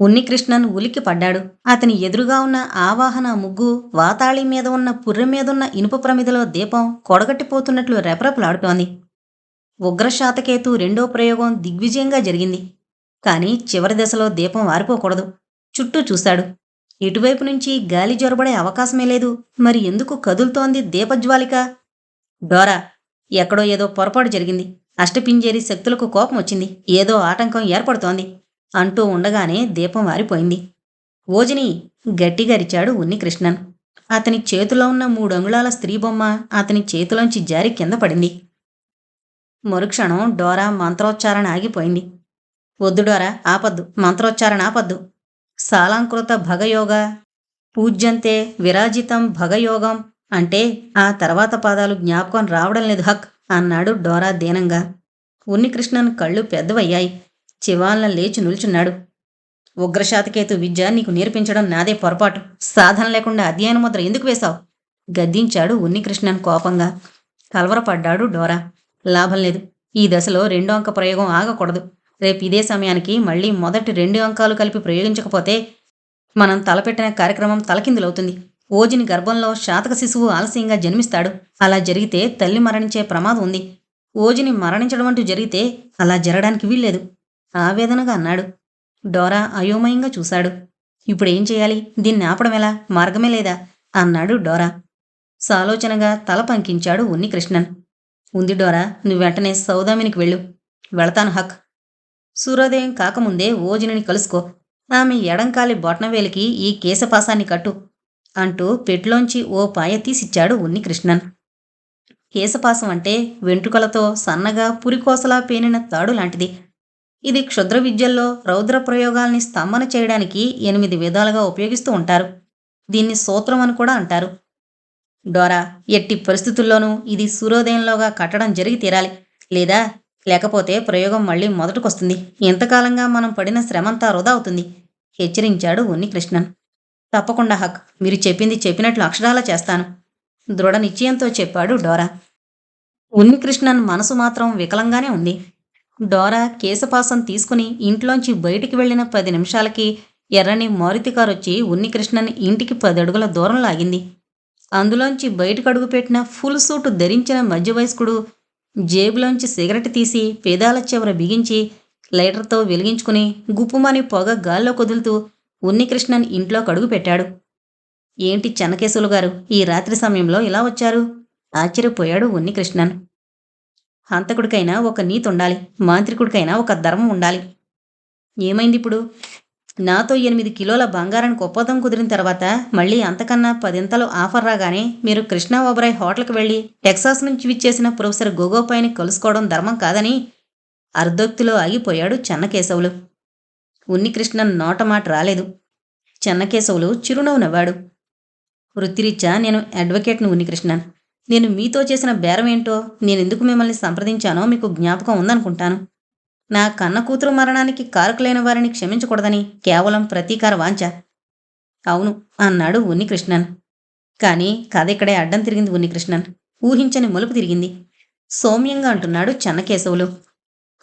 ఉన్నికృష్ణన్ ఉలిక్కి పడ్డాడు. అతని ఎదురుగా ఉన్న ఆవాహన ముగ్గు వాతాళి మీద ఉన్న పుర్రె మీదున్న ఇనుప ప్రమిదలో దీపం కొడగట్టిపోతున్నట్లు రెపరెపలాడుతోంది. ఉగ్రశాతకేతు రెండో ప్రయోగం దిగ్విజయంగా జరిగింది. కానీ చివరి దశలో దీపం ఆరిపోకూడదు. చుట్టూ చూశాడు ఇటువైపు నుంచి గాలి జొరబడే అవకాశమే లేదు. మరి ఎందుకు కదులుతోంది దీపజ్వాలిక? డోరా ఎక్కడో ఏదో పొరపాటు జరిగింది. అష్టపింజేరి శక్తులకు కోపం వచ్చింది. ఏదో ఆటంకం ఏర్పడుతోంది. అంటూ ఉండగానే దీపం వారిపోయింది. ఓజిని గట్టిగరిచాడు ఉన్నికృష్ణన్. అతని చేతిలో ఉన్న మూడు అంగుళాల స్త్రీ బొమ్మ అతని చేతిలోంచి జారి కింద పడింది. మరుక్షణం డోరా మంత్రోచ్చారణ ఆగిపోయింది. వద్దు డోరా ఆపద్దు మంత్రోచ్చారణ ఆపద్దు. సాలాంకృత భగయోగ పూజ్యంతే విరాజితం భగయోగం అంటే ఆ తర్వాత పాదాలు జ్ఞాపకం రావడం లేదు హక్ అన్నాడు డోరా దీనంగా. ఉన్నికృష్ణన్ కళ్ళు పెద్దవయ్యాయి. చివాలన లేచి నిల్చున్నాడు. ఉగ్రశాతకేతు విద్య నీకు నేర్పించడం నాదే పొరపాటు. సాధన లేకుండా అధ్యయన ముద్ర ఎందుకు వేశావు? గద్దించాడు ఉన్నికృష్ణన్ కోపంగా. కలవరపడ్డాడు డోరా. లాభం లేదు. ఈ దశలో రెండో అంక ప్రయోగం ఆగకూడదు. రేపు ఇదే సమయానికి మళ్ళీ మొదటి రెండు అంకాలు కలిపి ప్రయోగించకపోతే మనం తలపెట్టిన కార్యక్రమం తలకిందులవుతుంది. ఓజిని గర్భంలో శాతక శిశువు ఆలస్యంగా జన్మిస్తాడు. అలా జరిగితే తల్లి మరణించే ప్రమాదం ఉంది. ఓజిని మరణించడం అంటూ జరిగితే అలా జరగడానికి వీల్లేదు. ఆవేదనగా అన్నాడు. డోరా అయోమయంగా చూశాడు. ఇప్పుడేం చేయాలి? దీన్ని ఆపడం ఎలా? మార్గమే లేదా? అన్నాడు డోరా. సాలోచనగా తల పంకించాడు ఉన్నికృష్ణన్. ఉంది డోరా నువ్వు వెంటనే సౌదామినికి వెళ్ళు. వెళతాను హక్. సూర్యోదయం కాకముందే ఓజనిని కలుసుకో. ఆమె ఎడంకాలి బొట్నవేలికి ఈ కేశపాసాన్ని కట్టు అంటూ పెట్లోంచి ఓ పాయ తీసిచ్చాడు ఉన్నికృష్ణన్. కేశపాసం అంటే వెంట్రుకలతో సన్నగా పురికోసలా పేనిన తాడు లాంటిది. ఇది క్షుద్ర విద్యల్లో రౌద్ర ప్రయోగాల్ని స్తంభన చేయడానికి ఎనిమిది విధాలుగా ఉపయోగిస్తూ ఉంటారు. దీన్ని సూత్రం అని కూడా అంటారు. డోరా ఎట్టి పరిస్థితుల్లోనూ ఇది సూర్యోదయంలోగా కట్టడం జరిగి తీరాలి. లేదా లేకపోతే ప్రయోగం మళ్ళీ మొదటికొస్తుంది. ఇంతకాలంగా మనం పడిన శ్రమంతా వృధా అవుతుంది. హెచ్చరించాడు ఉన్నికృష్ణన్. తప్పకుండా హక్. మీరు చెప్పింది చెప్పినట్లు అక్షరాలా చేస్తాను. దృఢ నిశ్చయంతో చెప్పాడు డోరా. ఉన్నికృష్ణన్ మనసు మాత్రం వికలంగానే ఉంది. డోరా కేశపాసం తీసుకుని ఇంట్లోంచి బయటికి వెళ్ళిన పది నిమిషాలకి ఎర్రని మారుతి కారు వచ్చి ఉన్నికృష్ణన్ ఇంటికి పది అడుగుల దూరం లాగింది. అందులోంచి బయటకు అడుగుపెట్టిన ఫుల్ సూటు ధరించిన మధ్య వయస్కుడు జేబులోంచి సిగరెట్ తీసి పేదాల చివర బిగించి లైటర్తో వెలిగించుకుని గుప్పుమని పొగ గాల్లో కుదులుతూ ఉన్నికృష్ణన్ ఇంట్లో కడుగు పెట్టాడు. ఏంటి చెన్నకేశవులు గారు ఈ రాత్రి సమయంలో ఇలా వచ్చారు? ఆశ్చర్యపోయాడు ఉన్నికృష్ణన్. హంతకుడికైనా ఒక నీతి ఉండాలి. మాంత్రికుడికైనా ఒక ధర్మం ఉండాలి. ఏమైంది ఇప్పుడు? నాతో ఎనిమిది కిలోల బంగారానికి ఒప్పందం కుదిరిన తర్వాత మళ్ళీ అంతకన్నా పదింతలు ఆఫర్ రాగానే మీరు కృష్ణా ఓబరాయ్ హోటల్కి వెళ్ళి టెక్సాస్ నుంచి విచ్చేసిన ప్రొఫెసర్ గోగోపాయిని కలుసుకోవడం ధర్మం కాదని అర్ధోక్తిలో ఆగిపోయాడు చెన్నకేశవులు. ఉన్నికృష్ణన్ నోట మాట రాలేదు. చెన్నకేశవులు చిరునవ్వు నవ్వాడు. వృత్తిరీత్యా నేను అడ్వకేట్ను ఉన్నికృష్ణన్. నేను మీతో చేసిన బేరం ఏంటో నేనెందుకు మిమ్మల్ని సంప్రదించానో మీకు జ్ఞాపకం ఉందనుకుంటాను. నా కన్న కూతురు మరణానికి కారకులైన వారిని క్షమించకూడదని కేవలం ప్రతీకార వాంఛ. అవును అన్నాడు ఉన్నికృష్ణన్. కానీ కథ ఇక్కడే అడ్డం తిరిగింది ఉన్నికృష్ణన్. ఊహించని మలుపు తిరిగింది. సౌమ్యంగా అంటున్నాడు చెన్నకేశవులు.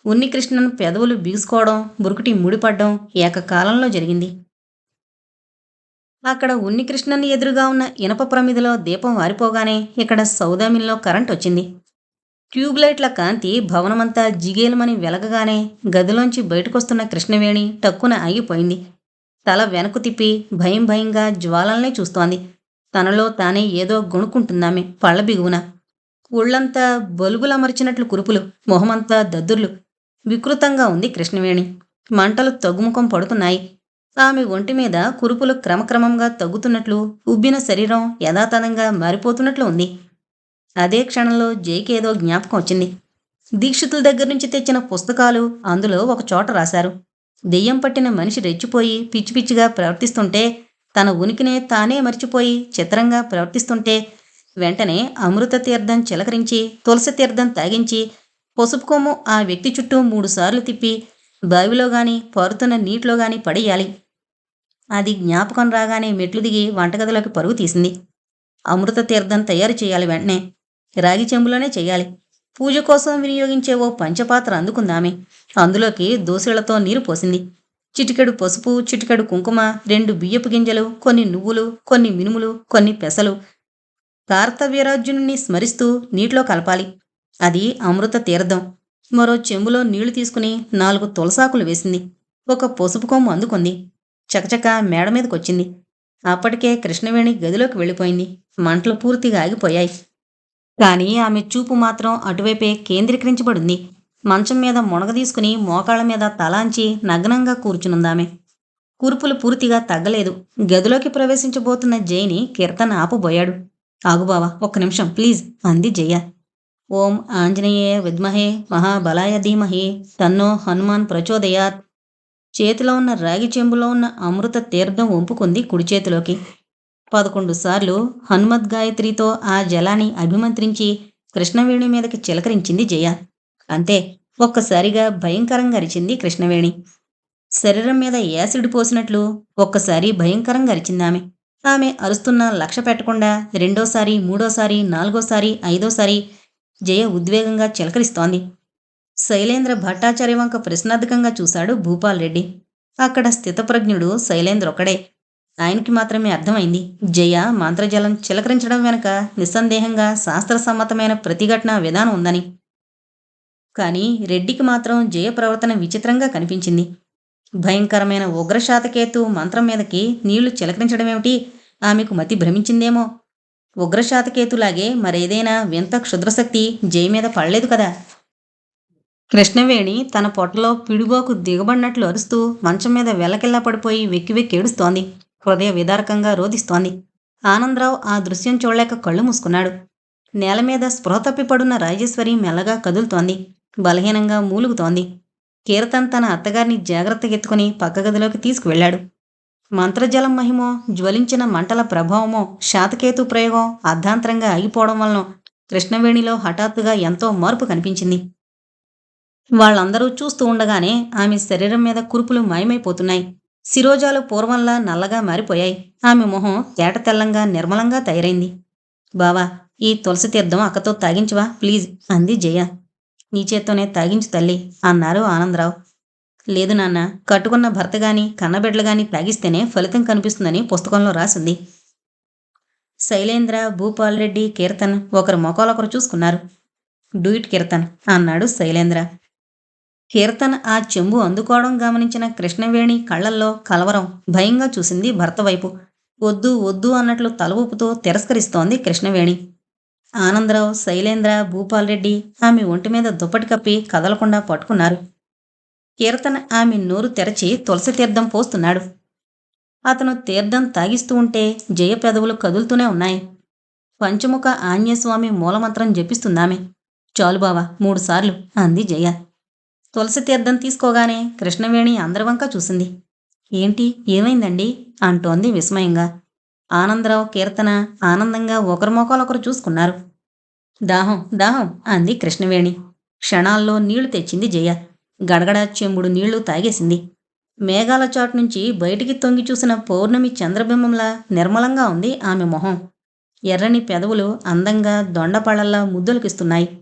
ఉన్నికృష్ణన్ పెదవులు బీసుకోవడం బురుకుటి ముడిపడ్డం ఏకకాలంలో జరిగింది. అక్కడ ఉన్నికృష్ణన్ ఎదురుగా ఉన్న ఇనప ప్రమిదిలో దీపం వారిపోగానే ఇక్కడ సౌదామిల్లో కరెంట్ వచ్చింది. ట్యూబ్లైట్ల కాంతి భవనమంతా జిగేలమని వెలగగానే గదిలోంచి బయటకొస్తున్న కృష్ణవేణి టక్కున ఆగిపోయింది. తల వెనక్కు తిప్పి భయం భయంగా జ్వాలల్నే చూస్తోంది. తనలో తానే ఏదో గొణుక్కుంటుందామె పళ్ళ బిగువున. ఒళ్ళంతా బొలుగులమర్చినట్లు కురుపులు మొహమంతా దద్దుర్లు. వికృతంగా ఉంది కృష్ణవేణి. మంటలు తగ్గుముఖం పడుతున్నాయి. ఆమె ఒంటి మీద కురుపులు క్రమక్రమంగా తగ్గుతున్నట్లు ఉబ్బిన శరీరం యథాతథంగా మారిపోతున్నట్లు ఉంది. అదే క్షణంలో జైకి ఏదో జ్ఞాపకం వచ్చింది. దీక్షితుల దగ్గర నుంచి తెచ్చిన పుస్తకాలు అందులో ఒక చోట రాశారు. దెయ్యం పట్టిన మనిషి రెచ్చిపోయి పిచ్చి పిచ్చిగా ప్రవర్తిస్తుంటే తన ఉనికినే తానే మర్చిపోయి చిత్రంగా ప్రవర్తిస్తుంటే వెంటనే అమృత తీర్థం చిలకరించి తులసి తీర్థం తాగించి పసుపు కొమ్ము ఆ వ్యక్తి చుట్టూ మూడుసార్లు తిప్పి బావిలో గాని పారుతున్న నీటిలో గాని పడేయాలి. అది జ్ఞాపకం రాగానే మెట్లు దిగి వంటగదిలోకి పరుగు తీసింది. అమృత తీర్థం తయారు చేయాలి వెంటనే. రాగి చెంబులోనే చేయాలి. పూజ కోసం వినియోగించే ఓ పంచపాత్ర అందుకుందామె. అందులోకి దోసెలతో నీరు పోసింది. చిటికెడు పసుపు చిటికెడు కుంకుమ రెండు బియ్యపు గింజలు కొన్ని నువ్వులు కొన్ని మినుములు కొన్ని పెసలు. కార్తవీరార్జునుని స్మరిస్తూ నీటిలో కలపాలి. అది అమృత తీర్థం. మరో చెంబులో నీళ్ళు తీసుకుని నాలుగు తులసాకులు వేసింది. ఒక పసుపు కొమ్ము అందుకుంది. చకచక మేడ మీదకొచ్చింది. అప్పటికే కృష్ణవేణి గదిలోకి వెళ్ళిపోయింది. మంటలు పూర్తిగా ఆగిపోయాయి. కానీ ఆమె చూపు మాత్రం అటువైపే కేంద్రీకరించబడింది. మంచం మీద మునగ తీసుకుని మోకాళ్ళ మీద తలాంచి నగ్నంగా కూర్చునుందామె కూర్పులు పూర్తిగా తగ్గలేదు. గదిలోకి ప్రవేశించబోతున్న జైని కీర్తన ఆపబోయాడు. ఆగుబావా ఒక్క నిమిషం ప్లీజ్ అంది జయ. ఓం ఆంజనేయ విద్మహే మహాబలాయ ధీమహి తన్నో హనుమాన్ ప్రచోదయాత్. చేతిలో ఉన్న రాగి చెంబులో ఉన్న అమృత తీర్థం వంపుకుంది కుడి చేతిలోకి. పదకొండు సార్లు హనుమద్ గాయత్రితో ఆ జలాన్ని అభిమంత్రించి కృష్ణవేణి మీదకి చిలకరించింది జయ. అంతే ఒక్కసారిగా భయంకరంగా అరిచింది కృష్ణవేణి. శరీరం మీద యాసిడ్ పోసినట్లు ఒక్కసారి భయంకరంగా అరిచింది ఆమె ఆమె అరుస్తున్న లక్ష్య పెట్టకుండా రెండోసారి మూడోసారి నాలుగోసారి ఐదోసారి జయ ఉద్వేగంగా చిలకరిస్తోంది. శైలేంద్ర భట్టాచార్య వంక ప్రశ్నార్థకంగా చూశాడు భూపాల్ రెడ్డి. అక్కడ స్థితప్రజ్ఞుడు శైలేంద్ర ఒక్కడే. ఆయనకి మాత్రమే అర్థమైంది. జయ మంత్రజలం చిలకరించడం వెనుక నిస్సందేహంగా శాస్త్రసమ్మతమైన ప్రతిఘటన విధానం ఉందని. కానీ రెడ్డికి మాత్రం జయ ప్రవర్తన విచిత్రంగా కనిపించింది. భయంకరమైన ఉగ్రశాతకేతు మంత్రం మీదకి నీళ్ళు చిలకరించడమేమిటి? ఆమెకు మతి భ్రమించిందేమో? ఉగ్రశాతకేతులాగే మరేదైనా వింత క్షుద్రశక్తి జయ మీద పడలేదు కదా? కృష్ణవేణి తన పొట్టలో పిడుగోకు దిగబడినట్లు అరుస్తూ మంచం మీద వెలకిల్లా పడిపోయి వెక్కి వెక్కి ఏడుస్తోంది. హృదయ విదారకంగా రోధిస్తోంది. ఆనందరావు ఆ దృశ్యం చూడలేక కళ్ళు మూసుకున్నాడు. నేల మీద స్పృహ తప్పిపడున్న రాజేశ్వరి మెల్లగా కదులుతోంది. బలహీనంగా మూలుగుతోంది. కీర్తన్ తన అత్తగారిని జాగ్రత్తగా ఎత్తుకుని పక్క గదిలోకి తీసుకువెళ్ళాడు. మంత్రజలం మహిమో జ్వలించిన మంటల ప్రభావమో శాతకేతు ప్రయోగం అర్ధాంతరంగా ఆగిపోవడం వలన కృష్ణవేణిలో హఠాత్తుగా ఎంతో మార్పు కనిపించింది. వాళ్ళందరూ చూస్తూ ఉండగానే ఆమె శరీరం మీద కురుపులు మాయమైపోతున్నాయి. శిరోజాలు పూర్వంలా నల్లగా మారిపోయాయి. ఆమె మొహం తేట తెల్లంగా నిర్మలంగా తయారైంది. బావా ఈ తులసి తీర్థం అక్కతో తాగించవా? ప్లీజ్ అంది జయ. నీ చేత్తోనే తాగించు తల్లి అన్నారు ఆనందరావు. లేదు నాన్న కట్టుకున్న భర్త గాని కన్నబిడ్డలు గాని తాగిస్తేనే ఫలితం కనిపిస్తుందని పుస్తకంలో రాసింది. శైలేంద్ర భూపాల్ రెడ్డి కీర్తన్ ఒకరు మొఖాలొకరు చూసుకున్నారు. డూయిట్ కీర్తన్ అన్నాడు శైలేంద్ర. కీర్తన్ ఆ చెంబు అందుకోవడం గమనించిన కృష్ణవేణి కళ్ళల్లో కలవరం భయంగా చూసింది భర్త వైపు. వద్దు వద్దు అన్నట్లు తల ఊపుతూ తిరస్కరిస్తోంది కృష్ణవేణి. ఆనందరావు శైలేంద్ర భూపాల్ రెడ్డి ఆమె ఒంటి మీద దుప్పటి కప్పి కదలకుండా పట్టుకున్నారు. కీర్తన ఆమె నోరు తెరచి తులసి తీర్థం పోస్తున్నాడు. అతను తీర్థం తాగిస్తూ ఉంటే జయ పెదవులు కదులుతూనే ఉన్నాయి. పంచముఖ ఆంజనేయస్వామి మూలమంత్రం జపిస్తుందామె. చాలు బావా మూడుసార్లు అంది జయ. తులసి తీర్థం తీసుకోగానే కృష్ణవేణి అందరి వంక చూసింది. ఏంటి? ఏమైందండి? అంటోంది విస్మయంగా. ఆనందరావు కీర్తన ఆనందంగా ఒకరి ఒకరు చూసుకున్నారు. దాహం దాహం అంది కృష్ణవేణి. క్షణాల్లో నీళ్ళు తెచ్చింది జయ. గడగడ చెంబుడు నీళ్ళు తాగేసింది. మేఘాల చాటు నుంచి బయటికి తొంగి చూసిన పౌర్ణమి చంద్రబింబంలా నిర్మలంగా ఉంది ఆమె మొహం. ఎర్రని పెదవులు అందంగా దొండపళ్ళల్లా ముద్దులకిస్తున్నాయి.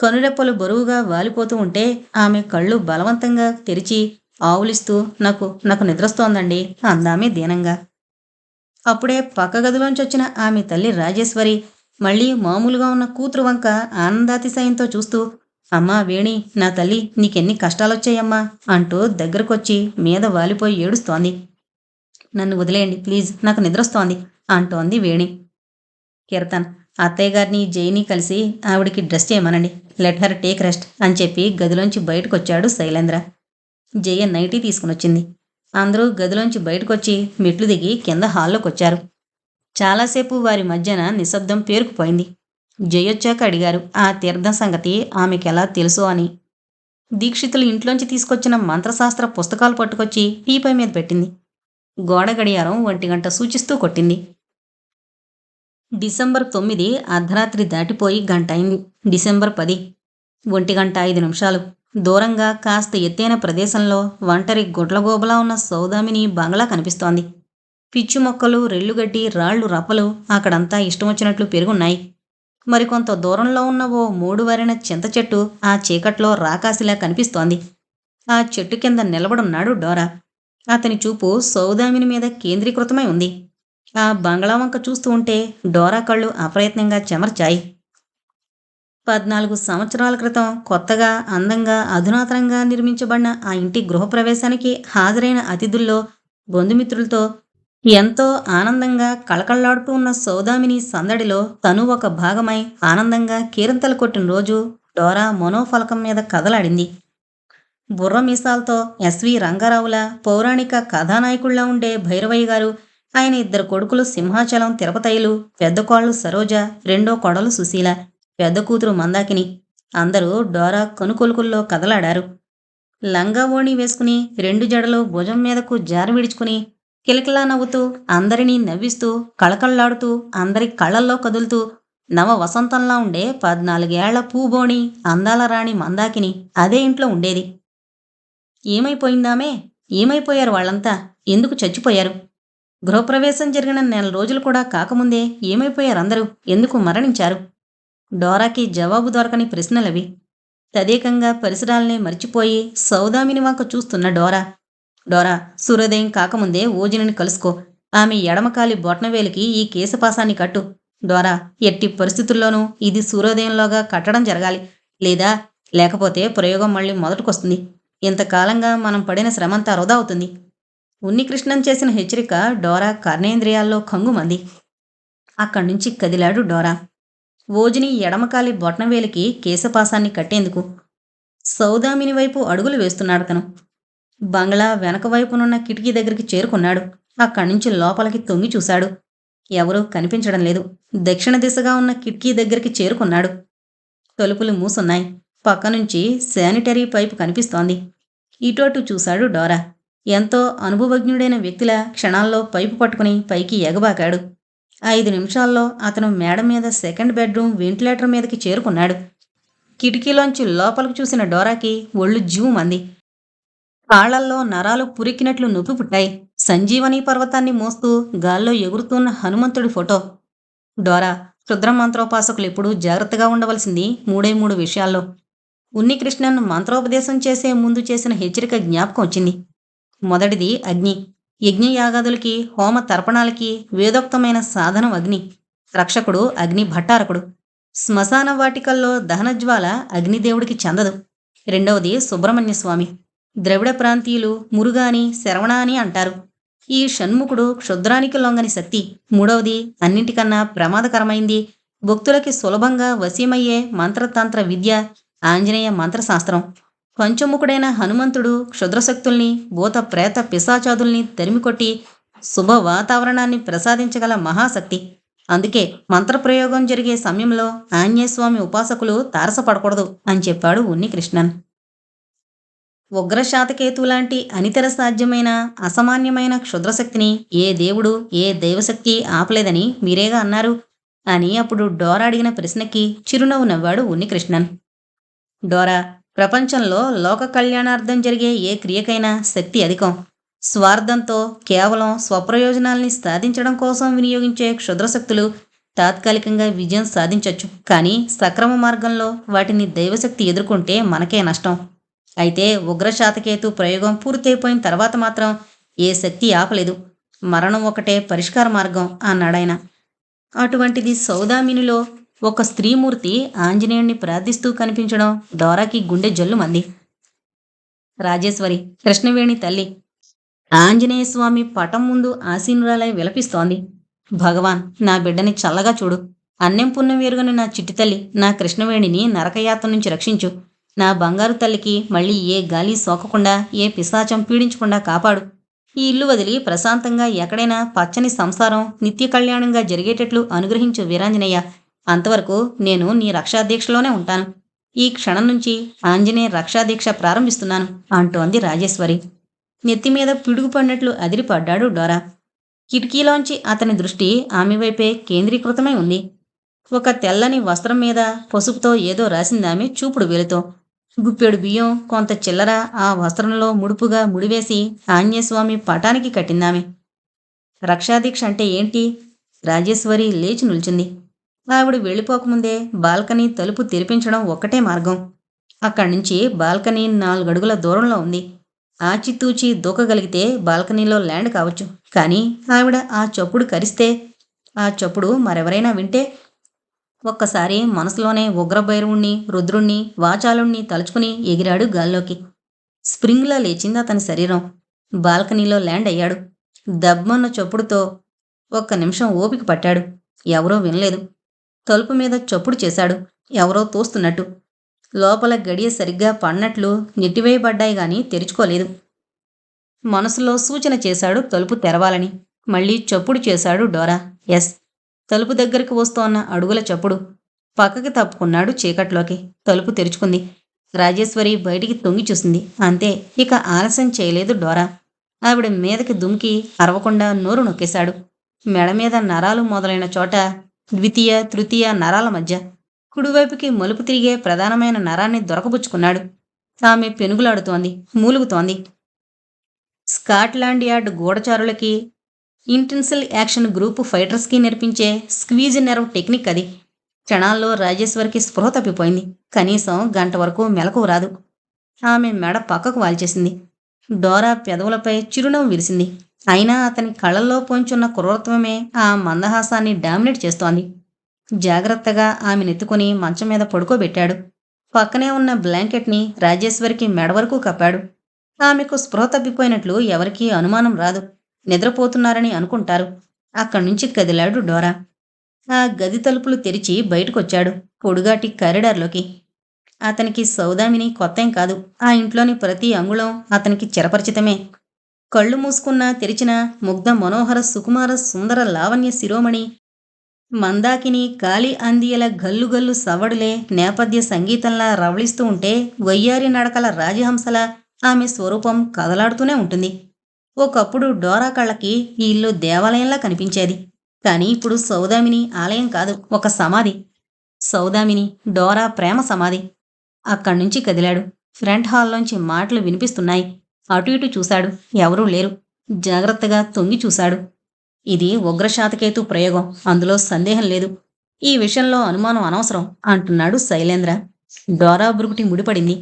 కనురెప్పలు బరువుగా వాలిపోతూ ఉంటే ఆమె కళ్ళు బలవంతంగా తెరిచి ఆవులిస్తూ నాకు నాకు నిద్రస్తోందండి అందామె దీనంగా. అప్పుడే పక్క గదిలోంచి వచ్చిన ఆమె తల్లి రాజేశ్వరి మళ్ళీ మామూలుగా ఉన్న కూతురు వంక ఆనందాతిశయంతో చూస్తూ అమ్మా వేణి నా తల్లి నీకెన్ని కష్టాలొచ్చాయమ్మా అంటూ దగ్గరకొచ్చి మీద వాలిపోయి ఏడుస్తోంది. నన్ను వదిలేయండి ప్లీజ్ నాకు నిద్రస్తోంది అంటోంది వేణి. కీర్తన్ అత్తయ్య గారిని జైని కలిసి ఆవిడికి డ్రెస్ చేయమనండి లెట్ హర్ టేక్ రెస్ట్ అని చెప్పి గదిలోంచి బయటకొచ్చాడు శైలేంద్ర. జయ నైటీ తీసుకునొచ్చింది. అందరూ గదిలోంచి బయటకొచ్చి మెట్లు దిగి కింద హాల్లోకి వచ్చారు చాలాసేపు వారి మధ్యన నిశ్శబ్దం పేరుకుపోయింది. జయొచ్చాక అడిగారు ఆ తీర్థం సంగతి ఆమెకెలా తెలుసు అని? దీక్షితులు ఇంట్లోంచి తీసుకొచ్చిన మంత్రశాస్త్ర పుస్తకాలు పట్టుకొచ్చి టీపై మీద పెట్టింది. గోడ గడియారం ఒంటి గంట సూచిస్తూ కొట్టింది. డిసెంబర్ తొమ్మిది అర్ధరాత్రి దాటిపోయి గంట అయింది. డిసెంబర్ పది. ఒంటి గంట ఐదు నిమిషాలు. దూరంగా కాస్త ఎత్తైన ప్రదేశంలో ఒంటరి గుడ్లగోబలా ఉన్న సౌదామిని బంగ్లా కనిపిస్తోంది. పిచ్చి మొక్కలు రెల్లుగడ్డి రాళ్ళు రప్పలు అక్కడంతా ఇష్టం వచ్చినట్లు పెరుగున్నాయి. మరికొంత దూరంలో ఉన్న ఓ మూడు వారిన చింత చెట్టు ఆ చీకట్లో రాకాసిలా కనిపిస్తోంది. ఆ చెట్టు కింద నిలబడున్నాడు డోరా. అతని చూపు సౌదామిని మీద కేంద్రీకృతమై ఉంది. ఆ బంగ్లా వంక చూస్తూ ఉంటే డోరా కళ్ళు అప్రయత్నంగా చెమర్చాయి. పద్నాలుగు సంవత్సరాల క్రితం కొత్తగా అందంగా అధునాతనంగా నిర్మించబడిన ఆ ఇంటి గృహప్రవేశానికి హాజరైన అతిథుల్లో బంధుమిత్రులతో ఎంతో ఆనందంగా కళకళ్ళాడుతూ ఉన్న సౌదామిని సందడిలో తను ఒక భాగమై ఆనందంగా కీరంతలు కొట్టిన రోజు డోరా మనోఫలకం మీద కదలాడింది. బుర్ర మీసాలతో ఎస్వి రంగారావుల పౌరాణిక కథానాయకుల్లా ఉండే భైరవయ్య గారు ఆయన ఇద్దరు కొడుకులు సింహాచలం తిరుపతయ్యలు పెద్ద కోళ్ళు సరోజ రెండో కొడలు సుశీల పెద్ద కూతురు మందాకిని. అందరూ డోరా కనుకొలుకుల్లో కదలాడారు. లంగా ఓణి వేసుకుని రెండు జడలు భుజం మీదకు జారు విడుచుకుని కిలకిలా నవ్వుతూ అందరినీ నవ్విస్తూ కళకళ్ళాడుతూ అందరి కళ్ళల్లో కదులుతూ నవ వసంతంలా ఉండే పద్నాలుగేళ్ళ పూబోణి అందాల రాణి మందాకిని అదే ఇంట్లో ఉండేది. ఏమైపోయిందామే? ఏమైపోయారు వాళ్ళంతా? ఎందుకు చచ్చిపోయారు? గృహప్రవేశం జరిగిన నెల రోజులు కూడా కాకముందే ఏమైపోయారందరూ? ఎందుకు మరణించారు? డోరాకి జవాబు దొరకని ప్రశ్నలవి. తదేకంగా పరిసరాల్ని మర్చిపోయి సౌదామిని వంక చూస్తున్న డోరా. డోరా సూర్యోదయం కాకముందే ఓజిని కలుసుకో. ఆమె ఎడమకాలి బొట్నవేలికి ఈ కేశపాసాన్ని కట్టు. డోరా ఎట్టి పరిస్థితుల్లోనూ ఇది సూర్యోదయంలోగా కట్టడం జరగాలి. లేదా లేకపోతే ప్రయోగం మళ్ళీ మొదటికొస్తుంది. ఇంతకాలంగా మనం పడిన శ్రమంతా వృధా అవుతుంది. ఉన్నికృష్ణన్ చేసిన హెచ్చరిక డోరా కర్ణేంద్రియాల్లో కంగుమంది అక్కడి నుంచి కదిలాడు డోరా. ఓజిని ఎడమకాలి బొట్నవేలికి కేశపాసాన్ని కట్టేందుకు. సౌదామిని వైపు అడుగులు వేస్తున్నాడు తను. బంగ్లా వెనక వైపునున్న కిటికీ దగ్గరికి చేరుకున్నాడు. అక్కడి నుంచి లోపలికి తొంగి చూశాడు. ఎవరూ కనిపించడం లేదు. దక్షిణ దిశగా ఉన్న కిటికీ దగ్గరికి చేరుకున్నాడు. తలుపులు మూసున్నాయి. పక్క నుంచి శానిటరీ పైపు కనిపిస్తోంది. ఇటోటు చూశాడు డోరా. ఎంతో అనుభవజ్ఞుడైన వ్యక్తిలా క్షణాల్లో పైపు పట్టుకుని పైకి ఎగబాకాడు. ఐదు నిమిషాల్లో అతను మేడ మీద సెకండ్ బెడ్రూమ్ వెంటిలేటర్ మీదకి చేరుకున్నాడు. కిటికీలోంచి లోపలికి చూసిన డోరాకి ఒళ్ళు జీవుమంది. కాళ్ళల్లో నరాలు పురికినట్లు నొప్పి పుట్టాయి. సంజీవని పర్వతాన్ని మోస్తూ గాల్లో ఎగురుతున్న హనుమంతుడి ఫోటో. డోరా క్షుద్ర మంత్రోపాసకులు ఎప్పుడూ జాగ్రత్తగా ఉండవలసింది మూడే మూడు విషయాల్లో. ఉన్నికృష్ణన్ మంత్రోపదేశం చేసే ముందు చేసిన హెచ్చరిక జ్ఞాపకం వచ్చింది. మొదటిది అగ్ని. యజ్ఞయాగాదులకి హోమ తర్పణాలకి వేదోక్తమైన సాధనం అగ్ని. రక్షకుడు అగ్ని భట్టారకుడు. శ్మశాన వాటికల్లో దహనజ్వాల అగ్నిదేవుడికి చెందదు. రెండవది సుబ్రహ్మణ్య స్వామి. ద్రవిడ ప్రాంతీయులు మురుగాని శరవణ అని అంటారు. ఈ షణ్ముఖుడు క్షుద్రానికి లొంగని శక్తి. మూడవది అన్నింటికన్నా ప్రమాదకరమైంది భక్తులకి సులభంగా వశీమయ్యే మంత్రతంత్ర విద్య ఆంజనేయ మంత్రశాస్త్రం. పంచముఖుడైన హనుమంతుడు క్షుద్రశక్తుల్ని భూత ప్రేత పిశాచాదుల్ని తరిమికొట్టి శుభ వాతావరణాన్ని ప్రసాదించగల మహాశక్తి. అందుకే మంత్రప్రయోగం జరిగే సమయంలో ఆంజనేయస్వామి ఉపాసకులు తారసపడకూడదు అని చెప్పాడు ఉన్నికృష్ణన్. ఉగ్రశాతకేతు లాంటి అనితర సాధ్యమైన అసామాన్యమైన క్షుద్రశక్తిని ఏ దేవుడు ఏ దైవశక్తి ఆపలేదని మీరేగా అన్నారు? అని అప్పుడు డోరా అడిగిన ప్రశ్నకి చిరునవ్వు నవ్వాడు ఉన్నికృష్ణన్. డోరా ప్రపంచంలో లోక కళ్యాణార్థం జరిగే ఏ క్రియకైనా శక్తి అధికం. స్వార్థంతో కేవలం స్వప్రయోజనాల్ని సాధించడం కోసం వినియోగించే క్షుద్రశక్తులు తాత్కాలికంగా విజయం సాధించవచ్చు కానీ సక్రమ మార్గంలో వాటిని దైవశక్తి ఎదుర్కొంటే మనకే నష్టం. అయితే ఉగ్రశాతకేతు ప్రయోగం పూర్తయిపోయిన తర్వాత మాత్రం ఏ శక్తి ఆపలేదు. మరణం ఒకటే పరిష్కార మార్గం అన్నాడాయన. అటువంటిది సౌదామినిలో ఒక స్త్రీమూర్తి ఆంజనేయుణ్ణి ప్రార్థిస్తూ కనిపించడం డోరాకి గుండె జల్లుమంది. రాజేశ్వరి కృష్ణవేణి తల్లి ఆంజనేయ స్వామి పటం ముందు ఆసీనురాలై విలపిస్తోంది. భగవాన్ నా బిడ్డని చల్లగా చూడు. అన్నెం పుణ్యం వేరుగని నా చిట్టి తల్లి నా కృష్ణవేణిని నరకయాత్ర నుంచి రక్షించు. నా బంగారు తల్లికి మళ్ళీ ఏ గాలి సోకకుండా ఏ పిశాచం పీడించకుండా కాపాడు. ఈ ఇల్లు వదిలి ప్రశాంతంగా ఎక్కడైనా పచ్చని సంసారం నిత్య కళ్యాణంగా జరిగేటట్లు అనుగ్రహించు వీరాంజనేయ. అంతవరకు నేను నీ రక్షాదీక్షలోనే ఉంటాను. ఈ క్షణం నుంచి ఆంజనేయ రక్షాదీక్ష ప్రారంభిస్తున్నాను అంటోంది రాజేశ్వరి. నెత్తిమీద పిడుగుపడినట్లు అదిరిపడ్డాడు డోరా. కిటికీలోంచి అతని దృష్టి ఆమె వైపే కేంద్రీకృతమై ఉంది. ఒక తెల్లని వస్త్రం మీద పసుపుతో ఏదో రాసిందామె చూపుడు వేలుతో. గుప్పెడు బియ్యం కొంత చిల్లర ఆ వస్త్రంలో ముడుపుగా ముడివేసి ఆంజనేయస్వామి పటానికి కట్టిందామె. రక్షాదీక్ష అంటే ఏంటి? రాజేశ్వరి లేచి నిల్చుంది. ఆవిడ వెళ్ళిపోకముందే బాల్కనీ తలుపు తెరిపించడం ఒక్కటే మార్గం. అక్కడి నుంచి బాల్కనీ నాలుగడుగుల దూరంలో ఉంది. ఆచితూచి దూకగలిగితే బాల్కనీలో ల్యాండ్ కావచ్చు. కానీ ఆవిడ ఆ చప్పుడు కరిస్తే ఆ చప్పుడు మరెవరైనా వింటే ఒక్కసారి మనసులోనే ఉగ్రభైరవుణ్ణి రుద్రుణ్ణి వాచాలుణ్ణి తలుచుకుని ఎగిరాడు గాల్లోకి. స్ప్రింగ్లా లేచింది అతని శరీరం. బాల్కనీలో ల్యాండ్ అయ్యాడు. దబ్బన్న చప్పుడుతో ఒక్క నిమిషం ఓపిక పట్టాడు. ఎవరో వినలేదు. తలుపు మీద చప్పుడు చేశాడు. ఎవరో తోస్తున్నట్టు. లోపల గడియ సరిగ్గా పడినట్లు నెట్టివేయబడ్డాయి గాని తెరుచుకోలేదు. మనసులో సూచన చేశాడు తలుపు తెరవాలని. మళ్ళీ చప్పుడు చేశాడు డోరా. ఎస్. తలుపు దగ్గరికి వస్తోన్న అడుగుల చప్పుడు. పక్కకి తప్పుకున్నాడు చీకట్లోకి. తలుపు తెరుచుకుంది. రాజేశ్వరి బయటికి తొంగి చూసింది. అంతే. ఇక ఆలస్యం చేయలేదు డోరా. ఆవిడ మీదకి దుమికి అరవకుండా నోరు నొక్కేశాడు. మెడ మీద నరాలు మొదలైన చోట ద్వితీయ తృతీయ నరాల మధ్య కుడివైపుకి మలుపు తిరిగే ప్రధానమైన నరాన్ని దొరకబుచ్చుకున్నాడు. ఆమె పెనుగులాడుతోంది మూలుగుతోంది. స్కాట్లాండ్ యార్డ్ గూఢచారులకి ఇంటెన్సిల్ యాక్షన్ గ్రూప్ ఫైటర్స్కి నేర్పించే స్క్వీజ్ నెర్వ్ టెక్నిక్ అది. క్షణాల్లో రాజేశ్వరికి స్పృహ తప్పిపోయింది. కనీసం గంట వరకు మెలకు రాదు. ఆమె మెడ పక్కకు వాల్చేసింది. డోరా పెదవులపై చిరునవ్వు విరిసింది. అయినా అతని కళ్ళల్లో పొంచున్న క్రూరత్వమే ఆ మందహాసాన్ని డామినేట్ చేస్తోంది. జాగ్రత్తగా ఆమెనెత్తుకుని మంచం మీద పడుకోబెట్టాడు. పక్కనే ఉన్న బ్లాంకెట్ని రాజేశ్వరికి మెడ వరకు కప్పాడు. ఆమెకు స్పృహ తప్పిపోయినట్లు ఎవరికీ అనుమానం రాదు. నిద్రపోతున్నారని అనుకుంటారు. అక్కడి నుంచి కదిలాడు డోరా. ఆ గది తలుపులు తెరిచి బయటకొచ్చాడు పొడుగాటి కారిడార్లోకి. అతనికి సౌదామిని కొత్తం కాదు. ఆ ఇంట్లోని ప్రతి అంగుళం అతనికి చిరపరిచితమే. కళ్ళు మూసుకున్న తెరిచిన ముగ్ధ మనోహర సుకుమార సుందర లావణ్య శిరోమణి. మందాకిని కాలి అందియల గల్లుగల్లు సవడులే నేపథ్య సంగీతంలా రవళిస్తూ ఉంటే వయ్యారి నడకల రాజహంసల ఆమె స్వరూపం కదలాడుతూనే ఉంటుంది. ఒకప్పుడు డోరా కళ్ళకి ఈ ఇల్లు దేవాలయంలా కనిపించేది. కానీ ఇప్పుడు సౌదామిని ఆలయం కాదు ఒక సమాధి. సౌదామిని డోరా ప్రేమ సమాధి. అక్కడి నుంచి కదిలాడు. ఫ్రంట్ హాల్లోంచి మాటలు వినిపిస్తున్నాయి. అటు ఇటు చూశాడు. ఎవరూ లేరు. జాగ్రత్తగా తొంగి చూశాడు. ఇది ఉగ్రశాతకేతు ప్రయోగం. అందులో సందేహం లేదు. ఈ విషయంలో అనుమానం అనవసరం అంటున్నాడు శైలేంద్ర. డోరా బురుకుటి ముడిపడింది.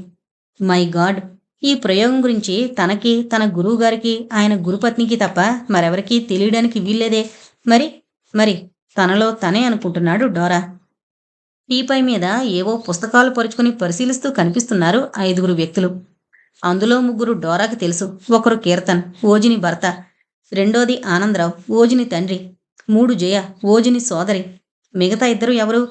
My God! ఈ ప్రయోగం గురించి తనకి తన గురువుగారికి ఆయన గురుపత్నికి తప్ప మరెవరికీ తెలియడానికి వీల్లేదే. మరి మరి తనలో తనే అనుకుంటున్నాడు డోరా. టీపై మీద ఏవో పుస్తకాలు పరుచుకుని పరిశీలిస్తూ కనిపిస్తున్నారు ఐదుగురు వ్యక్తులు. అందులో ముగ్గురు డోరాకి తెలుసు. ఒకరు కీర్తన్ ఓజిని భర్త. రెండోది ఆనందరావు ఓజిని తండ్రి. మూడు జయ ఓజిని సోదరి. మిగతా ఇద్దరు ఎవరు?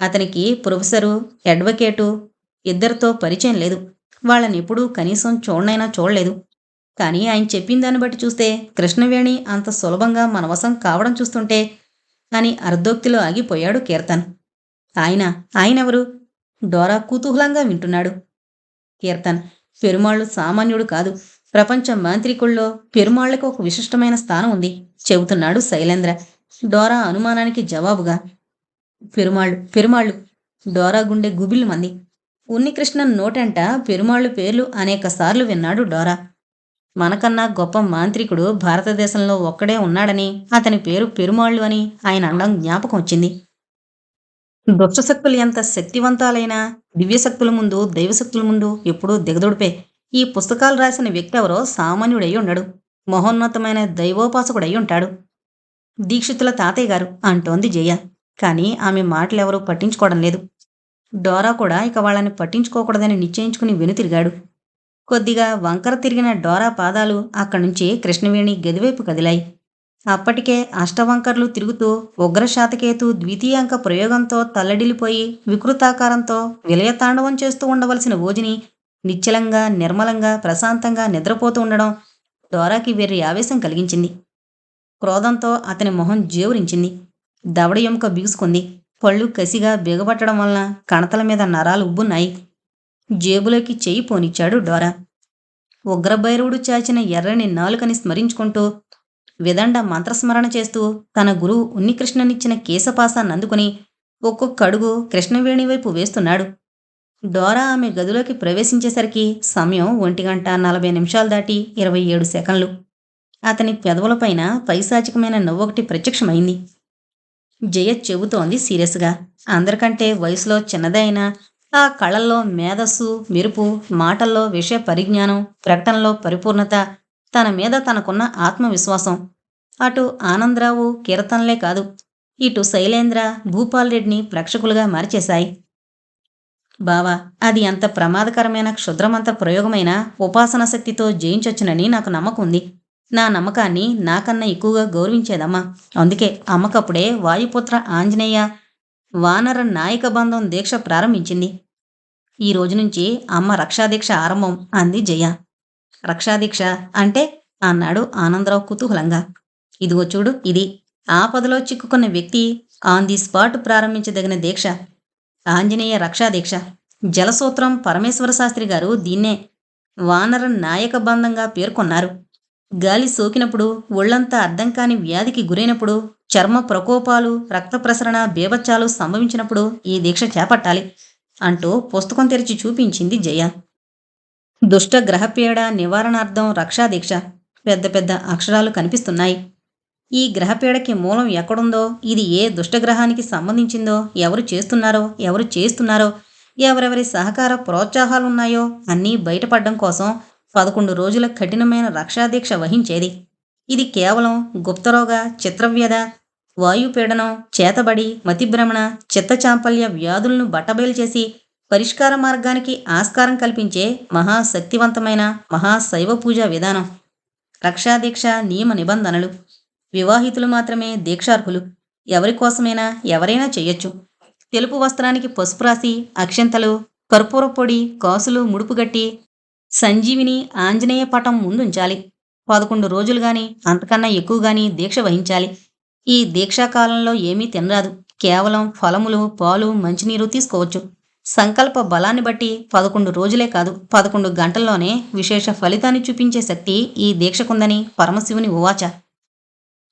అతనికి ప్రొఫెసరు అడ్వకేటు ఇద్దరితో పరిచయం లేదు. వాళ్ళని ఎప్పుడూ కనీసం చూడనైనా చూడలేదు. కానీ ఆయన చెప్పిన దాన్ని బట్టి చూస్తే కృష్ణవేణి అంత సులభంగా మనవసం కావడం చూస్తుంటే అని అర్ధోక్తిలో ఆగిపోయాడు కీర్తన్. ఆయన ఆయనెవరు? డోరా కుతూహలంగా వింటున్నాడు. కీర్తన్ పెరుమాళ్ళు సామాన్యుడు కాదు. ప్రపంచ మాంత్రికుల్లో పెరుమాళ్ళకు ఒక విశిష్టమైన స్థానం ఉంది. చెబుతున్నాడు శైలేంద్ర. డోరా అనుమానానికి జవాబుగా. పెరుమాళ్ళు పెరుమాళ్ళు డోరా గుండె గుబిలు మంది. ఉన్నికృష్ణన్ నోటంట పెరుమాళ్ళు పేర్లు అనేక సార్లు విన్నాడు డోరా. మనకన్నా గొప్ప మాంత్రికుడు భారతదేశంలో ఒక్కడే ఉన్నాడని అతని పేరు పెరుమాళ్ళు అని ఆయన అనడం జ్ఞాపకం వచ్చింది. దుష్టశక్తులు ఎంత శక్తివంతాలైనా దివ్యశక్తుల ముందు దైవశక్తుల ముందు ఎప్పుడూ దిగదొడిపే. ఈ పుస్తకాలు రాసిన వ్యక్తి ఎవరో సామాన్యుడై ఉండడు మహోన్నతమైన దైవోపాసకుడై ఉంటాడు. దీక్షితుల తాతయ్య గారు అంటోంది జయ. కానీ ఆమె మాటలెవరూ పట్టించుకోవడం లేదు. డోరా కూడా ఇక వాళ్ళని పట్టించుకోకూడదని నిశ్చయించుకుని వెనుతిరిగాడు. కొద్దిగా వంకర తిరిగిన డోరా పాదాలు అక్కడి నుంచి కృష్ణవేణి గదివైపు కదిలాయి. అప్పటికే అష్టవంకర్లు తిరుగుతూ ఉగ్రశాతకేతు ద్వితీయాంక ప్రయోగంతో తల్లడిల్లిపోయి వికృతాకారంతో విలయతాండవం చేస్తూ ఉండవలసిన ఓజిని నిశ్చలంగా నిర్మలంగా ప్రశాంతంగా నిద్రపోతూ ఉండడం డోరాకి వెర్రి ఆవేశం కలిగించింది. క్రోధంతో అతని మొహం జేవురించింది. దవడ ఎముక బిగుసుకుంది. పళ్ళు కసిగా బిగబట్టడం వలన కణతల మీద నరాలు ఉబ్బున్నాయి. జేబులోకి చెయ్యి పోనిచ్చాడు డోరా. ఉగ్రభైరవుడు చాచిన ఎర్రని నాలుకని స్మరించుకుంటూ విదండ మంత్రస్మరణ చేస్తూ తన గురువు ఉన్నికృష్ణనిచ్చిన కేశపాసాన్ని అందుకుని ఒక్కొక్క అడుగు కృష్ణవేణి వైపు వేస్తున్నాడు. డోరా ఆమె గదిలోకి ప్రవేశించేసరికి సమయం ఒంటి గంట నలభై నిమిషాలు దాటి ఇరవై ఏడు సెకండ్లు. అతని పెదవులపైన పైశాచికమైన నవ్వొకటి ప్రత్యక్షమైంది. జయ చెబుతోంది సీరియస్గా. అందరికంటే వయసులో చిన్నదైన ఆ కళల్లో మేధస్సు మెరుపు మాటల్లో విషయ పరిజ్ఞానం ప్రకటనలో పరిపూర్ణత తన మీద తనకున్న ఆత్మవిశ్వాసం. అటు ఆనందరావు కీర్తనలే కాదు ఇటు శైలేంద్ర భూపాల్ రెడ్డిని ప్రేక్షకులుగా మార్చేశాయి. బావా అది అంత ప్రమాదకరమైన క్షుద్రమంత ప్రయోగమైన ఉపాసన శక్తితో జయించొచ్చునని నాకు నమ్మకం ఉంది నా నమ్మకాన్ని నాకన్నా ఎక్కువగా గౌరవించేదమ్మా. అందుకే అమ్మకప్పుడే వాయుపుత్ర ఆంజనేయ వానర నాయక బంధం దీక్ష ప్రారంభించింది. ఈ రోజు నుంచి అమ్మ రక్షాదీక్ష ఆరంభం అంది జయ. రక్షాదీక్ష అంటే అన్నాడు ఆనందరావు కుతూహలంగా. ఇదిగో చూడు ఇది. ఆపదలో చిక్కుకున్న వ్యక్తి ఆన్ ది స్పాట్ ప్రారంభించదగిన దీక్ష. ఆంజనేయ రక్షాదీక్ష జలసూత్రం పరమేశ్వర శాస్త్రి గారు దీన్నే వానర నాయక బంధంగా పేర్కొన్నారు. గాలి సోకినప్పుడు ఒళ్ళంతా అర్థం కాని వ్యాధికి గురైనప్పుడు చర్మ ప్రకోపాలు రక్త ప్రసరణ బీభత్సాలు సంభవించినప్పుడు ఈ దీక్ష చేపట్టాలి అంటూ పుస్తకం తెరిచి చూపించింది జయ. దుష్ట గ్రహపీడ నివారణార్థం రక్షాదీక్ష పెద్ద పెద్ద అక్షరాలు కనిపిస్తున్నాయి. ఈ గ్రహపీడకి మూలం ఎక్కడుందో ఇది ఏ దుష్టగ్రహానికి సంబంధించిందో ఎవరు చేస్తున్నారో ఎవరు చేస్తున్నారో ఎవరెవరి సహకార ప్రోత్సాహాలున్నాయో అన్నీ బయటపడడం కోసం పదకొండు రోజుల కఠినమైన రక్షాదీక్ష వహించేది. ఇది కేవలం గుప్తరోగ చిత్రవ్యధ వాయుపీడనం చేతబడి మతిభ్రమణ చిత్తచాంపల్య వ్యాధులను బట్టబయలు చేసి పరిష్కార మార్గానికి ఆస్కారం కల్పించే మహాశక్తివంతమైన మహాశైవ పూజా విధానం. రక్షాదీక్ష నియమ నిబంధనలు. వివాహితులు మాత్రమే దీక్షార్హులు. ఎవరి కోసమైనా ఎవరైనా చేయొచ్చు. తెలుపు వస్త్రానికి పసుపు రాసి అక్షంతలు కర్పూర పొడి కాసులు ముడుపుగట్టి సంజీవిని ఆంజనేయ పటం ముందుంచాలి. పదకొండు రోజులు గాని అంతకన్నా ఎక్కువ గాని దీక్ష వహించాలి. ఈ దీక్షాకాలంలో ఏమీ తినరాదు. కేవలం ఫలములు పాలు మంచినీరు తీసుకోవచ్చు. సంకల్ప బలాన్ని బట్టి పదకొండు రోజులే కాదు పదకొండు గంటల్లోనే విశేష ఫలితాన్ని చూపించే శక్తి ఈ దీక్షకుందని పరమశివుని ఉవాచ.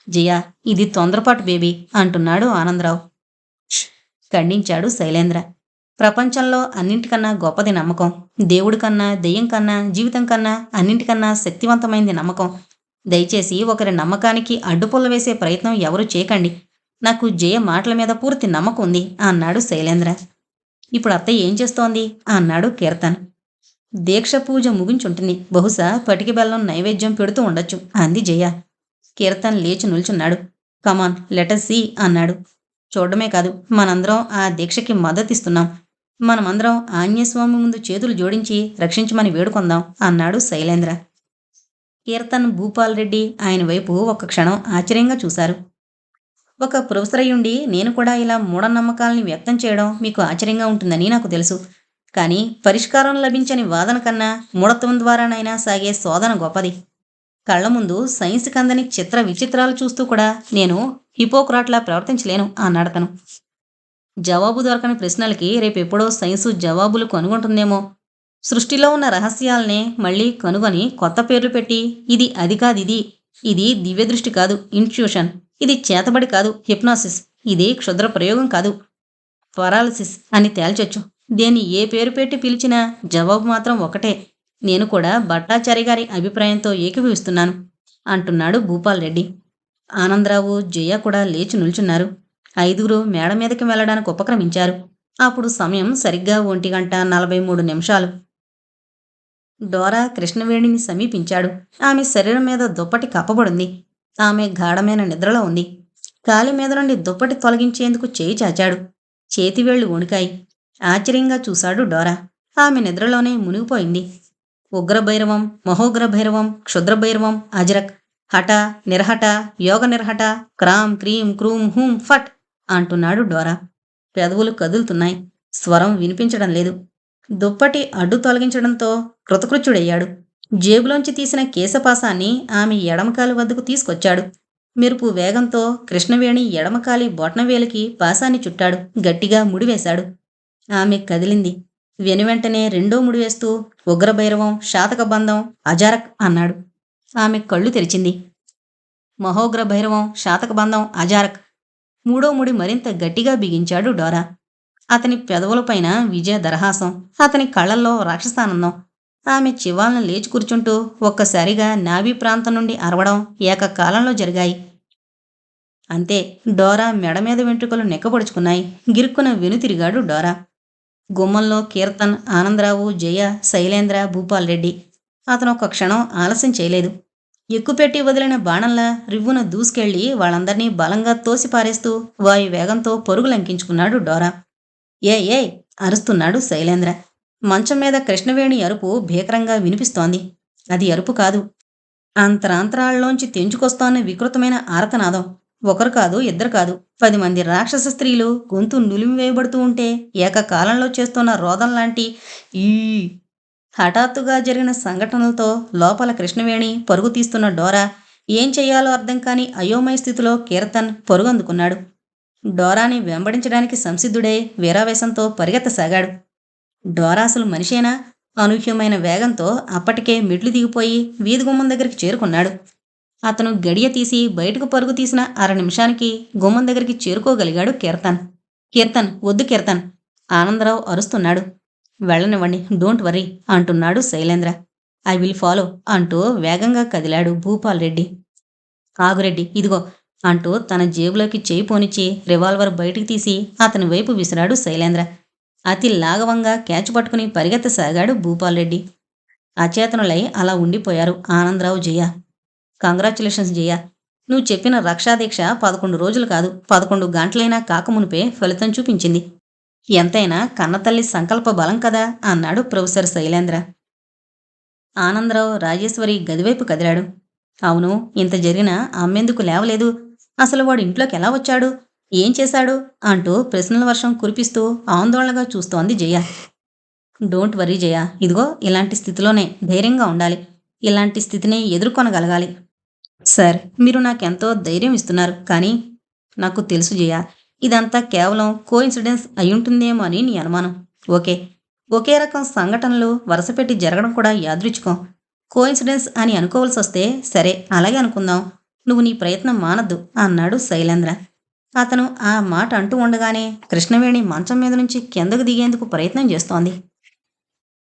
జయా ఇది తొందరపాటు బేబీ అంటున్నాడు ఆనందరావు. ఖండించాడు శైలేంద్ర. ప్రపంచంలో అన్నింటికన్నా గొప్పది నమ్మకం దేవుడి కన్నా దెయ్యం కన్నా జీవితం కన్నా అన్నింటికన్నా శక్తివంతమైంది నమ్మకం. దయచేసి ఒకరి నమ్మకానికి అడ్డుపుల్ల వేసే ప్రయత్నం ఎవరు చేయకండి. నాకు జయ మాటల మీద పూర్తి నమ్మకం ఉంది అన్నాడు శైలేంద్ర. ఇప్పుడు అత్తయ్య ఏం చేస్తోంది? అన్నాడు కీర్తన్. దీక్ష పూజ ముగించుంటుంది. బహుశా పటికి బెల్లం నైవేద్యం పెడుతూ ఉండొచ్చు అంది జయ. కీర్తన్ లేచి నిల్చున్నాడు. కమాన్ లెటర్సీ అన్నాడు. చూడడమే కాదు మనందరం ఆ దీక్షకి మద్దతిస్తున్నాం. మనమందరం ఆంజనేయస్వామి ముందు చేతులు జోడించి రక్షించమని వేడుకొందాం అన్నాడు శైలేంద్ర. కీర్తన్ భూపాల్ రెడ్డి ఆయన వైపు ఒక క్షణం ఆశ్చర్యంగా చూశారు. ఒక ప్రొఫెసర్ అయ్యుండి నేను కూడా ఇలా మూఢనమ్మకాలని వ్యక్తం చేయడం మీకు ఆశ్చర్యంగా ఉంటుందని నాకు తెలుసు. కానీ పరిష్కారం లభించని వాదన కన్నా మూఢత్వం ద్వారానైనా సాగే శోధన గొప్పది. కళ్ళ ముందు సైన్స్ కందని చిత్ర విచిత్రాలు చూస్తూ కూడా నేను హిపోక్రాట్లా ప్రవర్తించలేను అన్నాడతను జవాబు దొరకని ప్రశ్నలకి రేపెప్పుడో సైన్సు జవాబులు కనుగొంటుందేమో. సృష్టిలో ఉన్న రహస్యాలనే మళ్ళీ కనుగొని కొత్త పేర్లు పెట్టి ఇది అది కాదు ఇది ఇది దివ్యదృష్టి కాదు ఇన్ట్యూషన్ ఇది చేతబడి కాదు హిప్నాసిస్. ఇది క్షుద్ర ప్రయోగం కాదు. పరాలసిస్ అని తేల్చొచ్చు. దేన్ని ఏ పేరు పెట్టి పిలిచినా జవాబు మాత్రం ఒకటే. నేను కూడా భట్టాచారి గారి అభిప్రాయంతో ఏకీభవిస్తున్నాను అంటున్నాడు భూపాల్ రెడ్డి. ఆనందరావు జయ కూడా లేచి నిల్చున్నారు. ఐదుగురు మేడ మీదకి వెళ్ళడానికి ఉపక్రమించారు. అప్పుడు సమయం సరిగ్గా ఒంటి గంట నలభై మూడు నిమిషాలు. డోరా కృష్ణవేణిని సమీపించాడు. ఆమె శరీరం మీద దుప్పటి కప్పబడింది. ఆమె గాఢమైన నిద్రలో ఉంది. గాలి మీద నుండి దుప్పటి తొలగించేందుకు చేయి చాచాడు. చేతివేళ్ళు వణికాయి. ఆశ్చర్యంగా చూశాడు డోరా. ఆమె నిద్రలోనే మునిగిపోయింది. ఉగ్రభైరవం మహోగ్రభైరవం క్షుద్రభైరవం అజరక్ హఠ నిర్హట యోగ నిర్హట క్రామ్ క్రీం క్రూం హూం ఫట్ అంటున్నాడు డోరా. పెదవులు కదులుతున్నాయి. స్వరం వినిపించడం లేదు. దుప్పటి అడ్డు తొలగించడంతో కృతకృత్యుడయ్యాడు. జేబులోంచి తీసిన కేశపాసాన్ని ఆమె ఎడమకాలి వద్దకు తీసుకొచ్చాడు. మెరుపు వేగంతో కృష్ణవేణి ఎడమకాలి బొట్నవేలికి పాసాన్ని చుట్టాడు. గట్టిగా ముడివేశాడు. ఆమె కదిలింది. వెనువెంటనే రెండో ముడివేస్తూ ఉగ్రభైరవం శాతక బంధం అజారక్ అన్నాడు. ఆమె కళ్ళు తెరిచింది. మహోగ్ర భైరవం శాతకబంధం అజారక్. మూడో ముడి మరింత గట్టిగా బిగించాడు డోరా. అతని పెదవులపైన విజయ దరహాసం. అతని కళ్ళల్లో రాక్షసానందం. ఆమె చివాలను లేచి కూర్చుంటూ ఒక్కసారిగా నాభి ప్రాంతం నుండి అరవడం ఏకకాలంలో జరిగాయి. అంతే డోరా మెడ మీద వెంట్రుకలు నెక్కబడుచుకున్నాయి. గిరుక్కున వెనుతిరిగాడు డోరా. గుమ్మంలో కీర్తన్ ఆనందరావు జయ శైలేంద్ర భూపాల్ రెడ్డి. అతను ఒక క్షణం ఆలస్యం చేయలేదు. ఎక్కుపెట్టి వదిలిన బాణంలా రివ్వున దూసుకెళ్ళి వాళ్ళందర్నీ బలంగా తోసి పారేస్తూ వాయు వేగంతో పరుగులంకించుకున్నాడు డోరా. ఏ ఏ అరుస్తున్నాడు శైలేంద్ర. మంచం మీద కృష్ణవేణి అరుపు భీకరంగా వినిపిస్తోంది. అది అరుపు కాదు. అంతరాంతరాల్లోంచి తెంచుకొస్తోన్న వికృతమైన ఆరతనాదం. ఒకరు కాదు ఇద్దరు కాదు. పది మంది రాక్షస స్త్రీలు గొంతు నులిమివేయబడుతూ ఉంటే ఏకకాలంలో చేస్తున్న రోదం లాంటి ఈ హఠాత్తుగా జరిగిన సంఘటనలతో లోపల కృష్ణవేణి పరుగు తీస్తున్న డోరా ఏం చెయ్యాలో అర్థం కాని అయోమయ స్థితిలో కీర్తన్ పరుగు అందుకున్నాడు డోరాని వెంబడించడానికి సంసిద్ధుడై వీరావేశంతో పరిగెత్తసాగాడు. డోరా అసలు మనిషేనా? అనూహ్యమైన వేగంతో అప్పటికే మెట్లు దిగిపోయి వీధి గుమ్మం దగ్గరికి చేరుకున్నాడు. అతను గడియ తీసి బయటకు పరుగు తీసిన అర నిమిషానికి గుమ్మం దగ్గరికి చేరుకోగలిగాడు కీర్తన్. కీర్తన్ వద్దు కీర్తన్ ఆనందరావు అరుస్తున్నాడు. వెళ్ళనివ్వండి డోంట్ వరీ అంటున్నాడు శైలేంద్ర. ఐ విల్ ఫాలో అంటూ వేగంగా కదిలాడు భూపాల్ రెడ్డి. ఆగురెడ్డి ఇదిగో అంటూ తన జేబులోకి చేయి పోనిచ్చి రివాల్వర్ బయటికి తీసి అతని వైపు విసిరాడు శైలేంద్ర. అతి లాఘవంగా క్యాచ్ పట్టుకుని పరిగెత్తసాగాడు భూపాల్ రెడ్డి అచేతనులై అలా ఉండిపోయారు ఆనందరావు జయ. కంగ్రాచులేషన్స్ జయ. నువ్వు చెప్పిన రక్షాదీక్ష పదకొండు రోజులు కాదు పదకొండు గంటలైనా కాకమునిపే ఫలితం చూపించింది. ఎంతైనా కన్నతల్లి సంకల్ప బలం కదా అన్నాడు ప్రొఫెసర్ శైలేంద్ర. ఆనందరావు రాజేశ్వరి గదివైపు కదిలాడు. అవును ఇంత జరిగినా అమ్మెందుకు లేవలేదు? అసలు వాడు ఇంట్లోకి ఎలా వచ్చాడు? ఏం చేశాడు? అంటూ ప్రశ్నల వర్షం కురిపిస్తూ ఆందోళనగా చూస్తోంది జయ. డోంట్ వరీ జయ. ఇదిగో ఇలాంటి స్థితిలోనే ధైర్యంగా ఉండాలి. ఇలాంటి స్థితిని ఎదుర్కొనగలగాలి. సార్ మీరు నాకెంతో ధైర్యం ఇస్తున్నారు. కానీ నాకు తెలుసు జయ ఇదంతా కేవలం కో ఇన్సిడెన్స్ అయ్యుంటుందేమో అని నీ అనుమానం. ఓకే. ఒకే రకం సంఘటనలు వరుసపెట్టి జరగడం కూడా యాదృచ్ఛికం. కో ఇన్సిడెన్స్ అని అనుకోవాల్సి వస్తే సరే అలాగే అనుకుందాం. నువ్వు నీ ప్రయత్నం మానద్దు అన్నాడు శైలేంద్ర. అతను ఆ మాట అంటూ ఉండగానే కృష్ణవేణి మంచం మీద నుంచి కిందకు దిగేందుకు ప్రయత్నం చేస్తోంది.